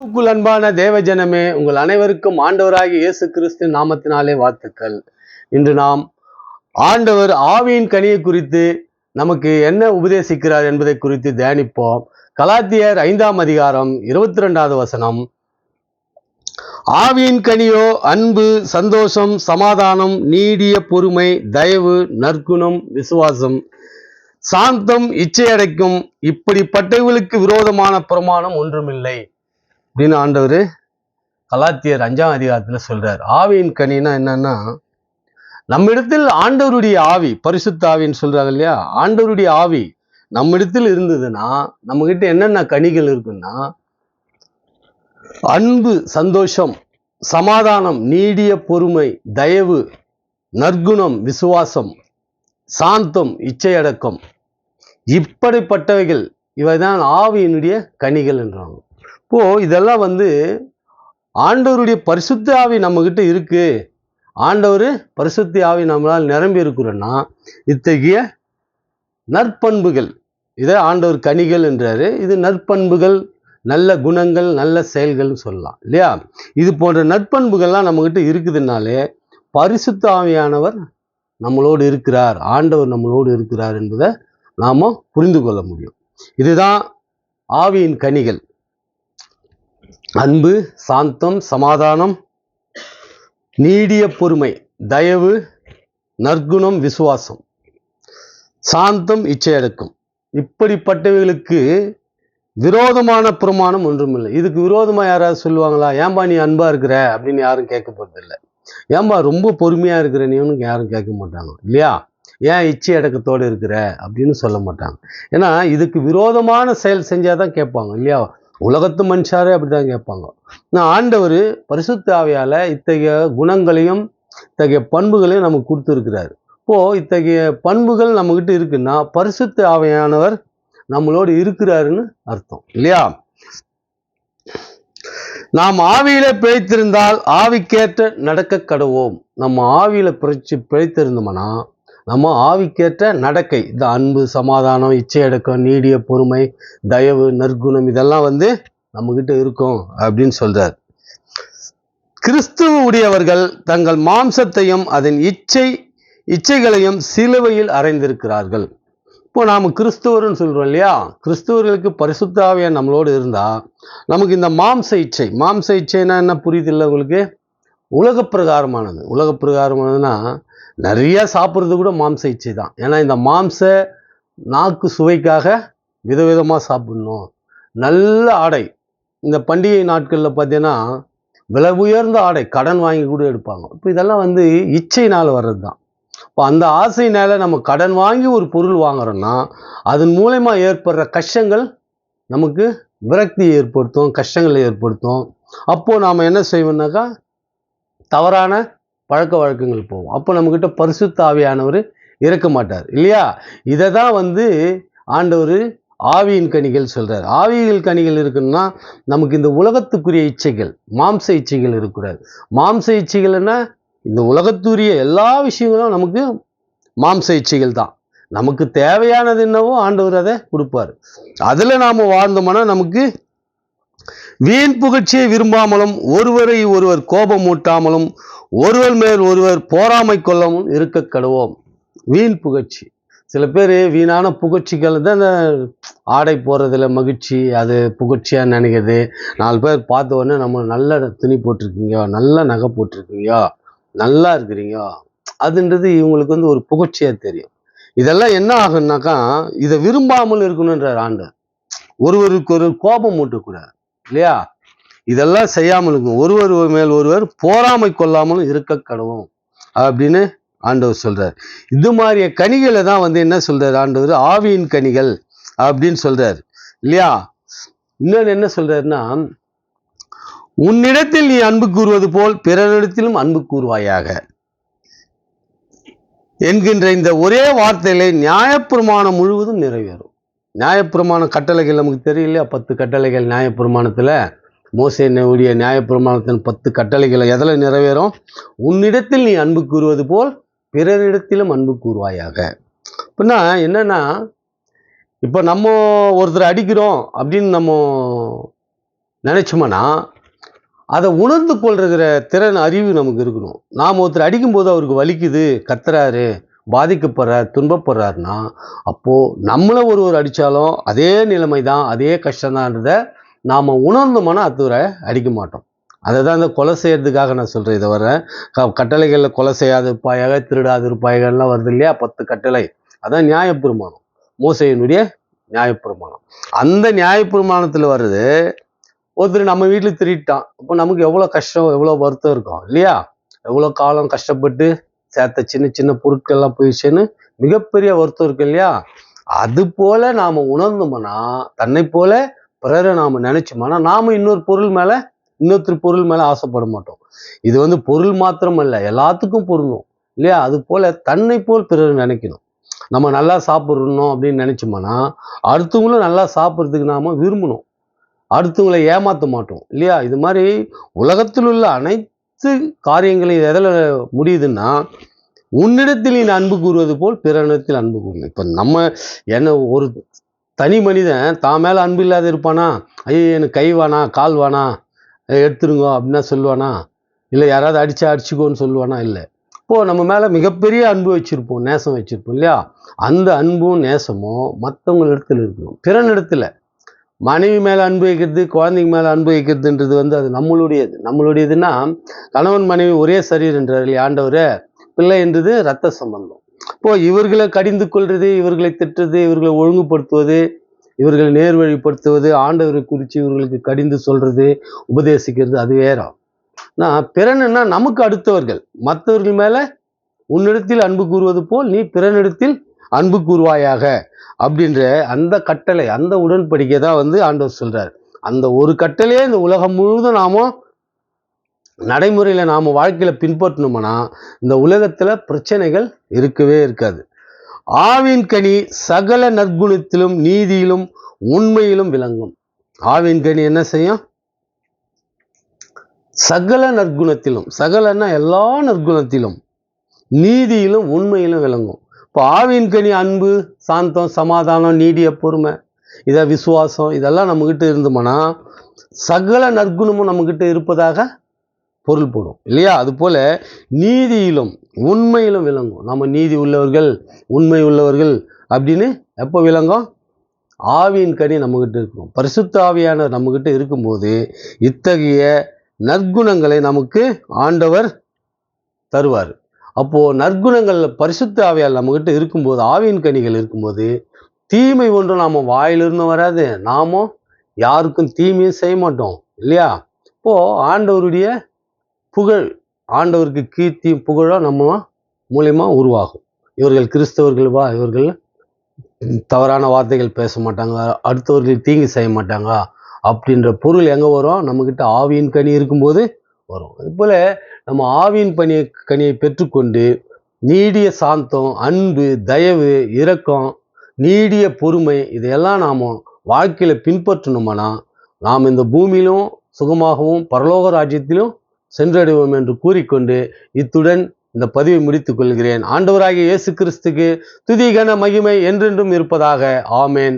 உங்கள் அன்பான தேவஜனமே உங்கள் அனைவருக்கும் ஆண்டவராகிய இயேசு கிறிஸ்து நாமத்தினாலே வாழ்த்துக்கள். இன்று நாம் ஆண்டவர் ஆவியின் கனியை குறித்து நமக்கு என்ன உபதேசிக்கிறார் என்பதை குறித்து தியானிப்போம். கலாத்தியர் ஐந்தாம் அதிகாரம் இருபத்தி ரெண்டாவது வசனம். ஆவியின் கனியோ அன்பு சந்தோஷம் சமாதானம் நீடிய பொறுமை தயவு நற்குணம் விசுவாசம். சாந்தம் இச்சையடைக்கும் இப்படிப்பட்டவர்களுக்கு விரோதமான பிரமாணம் ஒன்றுமில்லை. அப்படின்னு ஆண்டவர் கலாத்தியர் அஞ்சாம் அதிகாரத்தில் சொல்கிறார் ஆவியின் கனினா என்னன்னா நம்மிடத்தில் ஆண்டவருடைய ஆவி பரிசுத்த ஆவின்னு சொல்கிறாங்க இல்லையா? ஆண்டவருடைய ஆவி நம்மிடத்தில் இருந்ததுன்னா நம்மகிட்ட என்னென்ன கனிகள் இருக்குன்னா அன்பு சந்தோஷம் சமாதானம் நீடிய பொறுமை தயவு நற்குணம் விசுவாசம் சாந்தம் இச்சையடக்கம் இப்படிப்பட்டவைகள் இவைதான் ஆவியினுடைய கனிகள் என்றாங்க. இப்போது இதெல்லாம் வந்து ஆண்டவருடைய பரிசுத்த ஆவி நம்மக்கிட்ட இருக்குது ஆண்டவர் பரிசுத்த ஆவி நம்மளால் நிரம்பி இருக்கிறோன்னா இத்தகைய நற்பண்புகள் இதை ஆண்டவர் கனிகள் என்றார். இது நற்பண்புகள் நல்ல குணங்கள் நல்ல செயல்கள்னு சொல்லலாம் இல்லையா? இது போன்ற நற்பண்புகள்லாம் நம்மகிட்ட இருக்குதுனாலே பரிசுத்த ஆவியானவர் நம்மளோடு இருக்கிறார். ஆண்டவர் நம்மளோடு இருக்கிறார் என்பதை நாம் புரிந்து கொள்ள முடியும். இதுதான் ஆவியின் கனிகள். அன்பு சாந்தம் சமாதானம் நீடிய பொறுமை தயவு நற்குணம் விசுவாசம். சாந்தம் இச்சையடக்கம் இப்படிப்பட்டவைகளுக்கு விரோதமான பிரமாணம் ஒன்றுமில்லை. இதுக்கு விரோதமா யாராவது சொல்லுவாங்களா? ஏன்பா நீ அன்பா இருக்கிற? அப்படின்னு யாரும் கேட்க போறதில்லை. ஏன்பா ரொம்ப பொறுமையா இருக்கிற நீன்னு யாரும் கேட்க மாட்டாங்க. இல்லையா? ஏன் இச்சை அடக்கத்தோடு இருக்கிற? அப்படின்னு சொல்ல மாட்டாங்க. ஏன்னா இதுக்கு விரோதமான செயல் செஞ்சாதான் கேட்பாங்க. இல்லையா? உலகத்து மனுஷாரே அப்படிதான் கேட்பாங்க. நான் ஆண்டவர் பரிசுத்தாவையால் இத்தகைய குணங்களையும் இத்தகைய பண்புகளையும் நமக்கு கொடுத்துருக்கிறார். இப்போ இத்தகைய பண்புகள் நம்மக்கிட்ட இருக்குன்னா பரிசுத்த ஆவையானவர் நம்மளோடு இருக்கிறாருன்னு அர்த்தம். இல்லையா? நாம் ஆவியில பிழைத்திருந்தால் ஆவிக்கேற்ற நடக்க கடவோம். நம்ம ஆவியில பிழைச்சு பிழைத்திருந்தோம்னா நம்ம ஆவிக்கேற்ற நடக்கை இந்த அன்பு சமாதானம் இச்சையடக்கம் நீடிய பொறுமை தயவு நற்குணம் இதெல்லாம் வந்து நம்மகிட்ட இருக்கும் அப்படின்னு சொல்கிறார் கிறிஸ்துவ உடையவர்கள் தங்கள் மாம்சத்தையும் அதன் இச்சை இச்சைகளையும் சிலுவையில் அறைந்திருக்கிறார்கள். இப்போ நாம் கிறிஸ்துவர்னு சொல்கிறோம் இல்லையா? கிறிஸ்துவர்களுக்கு பரிசுத்தாவியா நம்மளோடு இருந்தால் நமக்கு இந்த மாம்ச இச்சை மாம்ச இச்சைன்னா என்ன புரியுது இல்லை உங்களுக்கு? உலக பிரகாரமானது உலக பிரகாரமானதுன்னா நிறையா சாப்பிட்றது கூட மாம்ச இச்சை தான். ஏன்னா இந்த மாம்ச நாக்கு சுவைக்காக விதவிதமாக சாப்பிடணும். நல்ல ஆடை. இந்த பண்டிகை நாட்களில் பார்த்தீங்கன்னா விலை உயர்ந்த ஆடை கடன் வாங்கி கூட எடுப்பாங்க. இப்போ இதெல்லாம் வந்து இச்சைனால் வர்றது தான். இப்போ அந்த ஆசையினால் நம்ம கடன் வாங்கி ஒரு பொருள் வாங்குறோன்னா அதன் மூலயமா ஏற்படுற கஷ்டங்கள் நமக்கு விரக்தியை ஏற்படுத்தும் கஷ்டங்களை ஏற்படுத்தும். அப்போது நாம் என்ன செய்வோம்னாக்கா தவறான பழக்க வழக்கங்கள் போவோம். அப்போ நம்மக்கிட்ட பரிசு ஆவியானவர் இருக்க மாட்டார். இல்லையா? இதை தான் வந்து ஆண்டவர் ஆவியின் கனிகள் சொல்கிறார் ஆவியில் கனிகள் இருக்குன்னா நமக்கு இந்த உலகத்துக்குரிய இச்சைகள் மாம்ச இச்சைகள் இருக்கக்கூடாது. மாம்ச இச்சைகள்னா இந்த உலகத்துரிய எல்லா விஷயங்களும் நமக்கு மாம்ச இச்சைகள் தான். நமக்கு தேவையானது என்னவோ ஆண்டவர் அதை கொடுப்பார். அதில் நாம் வாழ்ந்தோம்னா நமக்கு வீண் புகழ்ச்சியை விரும்பாமலும் ஒருவரை ஒருவர் கோபம் மூட்டாமலும் ஒருவர் மேல் ஒருவர் போராமை கொள்ளவும் இருக்க கடுவோம். வீண் புகழ்ச்சி. சில பேர் வீணான புகழ்ச்சிகள் தான் இந்த ஆடை போடுறதுல மகிழ்ச்சி அது புகழ்ச்சியாக நினைக்கிறது. நாலு பேர் பார்த்த உடனே நம்ம நல்ல துணி போட்டிருக்கீங்க நல்ல நகை போட்டிருக்கீங்க நல்லா இருக்கிறீங்க. அதுன்றது இவங்களுக்கு வந்து ஒரு புகழ்ச்சியாக தெரியும். இதெல்லாம் என்ன ஆகும்னாக்கா இதை விரும்பாமல் இருக்கணுன்றார் ஆண்டு ஒருவருக்கு ஒரு கோபம் மூட்டக்கூடாது இல்லையா? இதெல்லாம் செய்யாமல் இருக்கும். ஒருவர் மேல் ஒருவர் போராமை கொள்ளாமலும் இருக்க கடவும் அப்படின்னு ஆண்டவர் சொல்றார். இது மாதிரிய கனிகளை தான் வந்து என்ன சொல்றாரு ஆண்டவர்? ஆவியின் கனிகள் அப்படின்னு சொல்றாரு. இல்லையா? இன்னொன்று என்ன சொல்றாருன்னா உன்னிடத்தில் நீ அன்பு கூறுவது போல் பிறரிடத்திலும் அன்பு கூறுவாயாக. என்கின்ற இந்த ஒரே வார்த்தையிலே நியாயப்பிரமாணம் முழுவதும் நிறைவேறும். நியாயப்பிரமாணம் கட்டளைகள் நமக்கு தெரியலையா? பத்து கட்டளைகள் நியாயப்பிரமாணத்தில். மோசேனுடைய நியாயப்பிரமாணத்தின் பத்து கட்டளைகளை எதில் நிறைவேறும்? உன்னிடத்தில் நீ அன்பு கூறுவது போல் பிறரிடத்திலும் அன்பு கூறுவாயாக. அப்படின்னா என்னென்னா இப்போ நம்ம ஒருத்தர் அடிக்கிறோம் அப்படின்னு நம்ம நினச்சோம்னா அதை உணர்ந்து கொள்கிற திறன் அறிவு நமக்கு இருக்கணும். நாம் ஒருத்தர் அடிக்கும்போது அவருக்கு வலிக்குது கத்துறாரு பாதிக்கப்படுறார் துன்பப்படுறாருன்னா அப்போது நம்மளை ஒருவர் அடித்தாலும் அதே நிலைமை தான் அதே கஷ்டம்தான்றதை நாம் உணர்ந்தோம்னா அத்துவரை அடிக்க மாட்டோம். அதை தான் இந்த கொலை செய்யறதுக்காக நான் சொல்கிறேன் இதை வர க கட்டளைகளில் கொலை செய்யாது இருப்பாயாக திருடாது இருப்பாயகள்லாம் வருது இல்லையா? பத்து கட்டளை. அதான் நியாயப்பிரமாணம். மோசையினுடைய நியாயப்பிரமாணம். அந்த நியாயப்பிரமாணத்தில் வருது ஒருத்தர் நம்ம வீட்டில் திருட்டான் அப்போ நமக்கு எவ்வளோ கஷ்டம் எவ்வளோ வருத்தம் இருக்கும் இல்லையா? எவ்வளோ காலம் கஷ்டப்பட்டு சேர்த்த சின்ன சின்ன பொருட்கள்லாம் போயிடுச்சுன்னு மிகப்பெரிய வருத்தம் இருக்கு இல்லையா? அது போல நாம உணர்ந்தோம்னா தன்னை போல பிறரை நாம நினைச்சோம்னா நாம இன்னொரு பொருள் மேல இன்னொருத்தர் பொருள் மேல ஆசைப்பட மாட்டோம். இது வந்து பொருள் மாத்திரம் அல்ல எல்லாத்துக்கும் பொருந்தும் இல்லையா? அது போல தன்னை போல் பிறரை நினைக்கணும். நம்ம நல்லா சாப்பிட்றணும் அப்படின்னு நினைச்சோம்னா அடுத்தவங்களும் நல்லா சாப்பிட்றதுக்கு நாம விரும்பணும். அடுத்தவங்களை ஏமாற்ற மாட்டோம் இல்லையா? இது மாதிரி உலகத்தில் உள்ள அனைத்து காரியங்களையும் எதில் முடியுதுன்னா உன்னிடத்தில் நீ அன்பு கூறுவது போல் பிறனிடத்தில் அன்பு கூறணும் இப்போ நம்ம என்ன ஒரு தனி மனிதன் தான் மேலே அன்பு இல்லாத இருப்பானா? ஐயோ எனக்கு கை வானா கால் வானா? எடுத்துருங்க அப்படின்னா சொல்லுவானா? இல்லை யாராவது அடிச்சா அடிச்சுக்கோன்னு சொல்லுவானா? இல்லை. இப்போது நம்ம மேலே மிகப்பெரிய அன்பு வச்சுருப்போம் நேசம் வச்சுருப்போம் இல்லையா? அந்த அன்பும் நேசமும் மற்றவங்க இடத்துல இருக்கணும். பிறனிடத்தில் மனைவி மேலே அன்பு வைக்கிறது குழந்தைங்க மேலே அன்பு வைக்கிறதுன்றது வந்து அது நம்மளுடையது. நம்மளுடையதுன்னா கணவன் மனைவி ஒரே சரீர் என்றார் ஆண்டவர் பிள்ளை என்றது ரத்த சம்பந்தம். இப்போ இவர்களை கடிந்து கொள்வது இவர்களை திட்டுறது இவர்களை ஒழுங்குபடுத்துவது இவர்களை நேர்வழிப்படுத்துவது ஆண்டவரை குறித்து இவர்களுக்கு கடிந்து சொல்றது உபதேசிக்கிறது அது வேற. நான் பிறனுன்னா நமக்கு அடுத்தவர்கள். மற்றவர்கள் மேலே உன்னிடத்தில் அன்பு கூறுவது போல் நீ பிறனிடத்தில் அன்பு கூறுவாயாக அப்படின்ற அந்த கட்டளை அந்த உடன்படிக்கை தான் வந்து ஆண்டவர் சொல்கிறார் அந்த ஒரு கட்டளையே இந்த உலகம் முழுவதும் நாம நடைமுறையில் நாம் வாழ்க்கையில் பின்பற்றணும்னா இந்த உலகத்தில் பிரச்சனைகள் இருக்கவே இருக்காது. ஆவின் கனி சகல நற்குணத்திலும் நீதியிலும் உண்மையிலும் விளங்கும். ஆவின் கனி என்ன செய்யும்? சகல நற்குணத்திலும் சகலன்னா எல்லா நற்குணத்திலும் நீதியிலும் உண்மையிலும் விளங்கும். இப்போ ஆவின் கனி அன்பு சாந்தம் சமாதானம் நீடிய பொறுமை. இதை விசுவாசம் இதெல்லாம் நம்மக்கிட்ட இருந்தோம்னா சகல நற்குணமும் நம்மக்கிட்ட இருப்பதாக பொருள் போடும். இல்லையா? அதுபோல் நீதியிலும் உண்மையிலும் விளங்கும். நம்ம நீதி உள்ளவர்கள் உண்மை உள்ளவர்கள் அப்படின்னு எப்போ விளங்கும்? ஆவியின் கனி நம்மக்கிட்ட இருக்கும் பரிசுத்த ஆவியானவர் நம்மக்கிட்ட இருக்கும்போது இத்தகைய நற்குணங்களை நமக்கு ஆண்டவர் தருவார். அப்போது நற்குணங்கள் பரிசுத்த ஆவியால் நம்மக்கிட்ட இருக்கும்போது ஆவியின் கனிகள் இருக்கும்போது தீமை ஒன்றும் நாம் வாயிலிருந்து வராது. நாமும் யாருக்கும் தீமையும் செய்ய மாட்டோம் இல்லையா? இப்போது ஆண்டவருடைய புகழ் ஆண்டவருக்கு கீர்த்தியும் புகழும் நம்ம மூலயமா உருவாகும். இவர்கள் கிறிஸ்தவர்கள் வா இவர்கள் தவறான வார்த்தைகள் பேச மாட்டாங்க அடுத்தவர்கள் தீங்கு செய்ய மாட்டாங்க அப்படின்ற பொருள் எங்கே வரும்? நம்மக்கிட்ட ஆவியின் கனி இருக்கும்போது வரும். அதுபோல் நம்ம ஆவியின் பணி கனியை பெற்றுக்கொண்டு நீடிய சாந்தம் அன்பு தயவு இரக்கம் நீடிய பொறுமை இதையெல்லாம் நாம் வாழ்க்கையில் பின்பற்றணுமானா நாம் இந்த பூமியிலும் சுகமாகவும் பரலோக ராஜ்யத்திலும் சென்றடைவோம் என்று கூறிக்கொண்டு இத்துடன் இந்த பதிவை முடித்துக் கொள்கிறேன். ஆண்டவராகிய இயேசு கிறிஸ்துக்கு துதிகன மகிமை என்றென்றும் இருப்பதாக. ஆமேன்.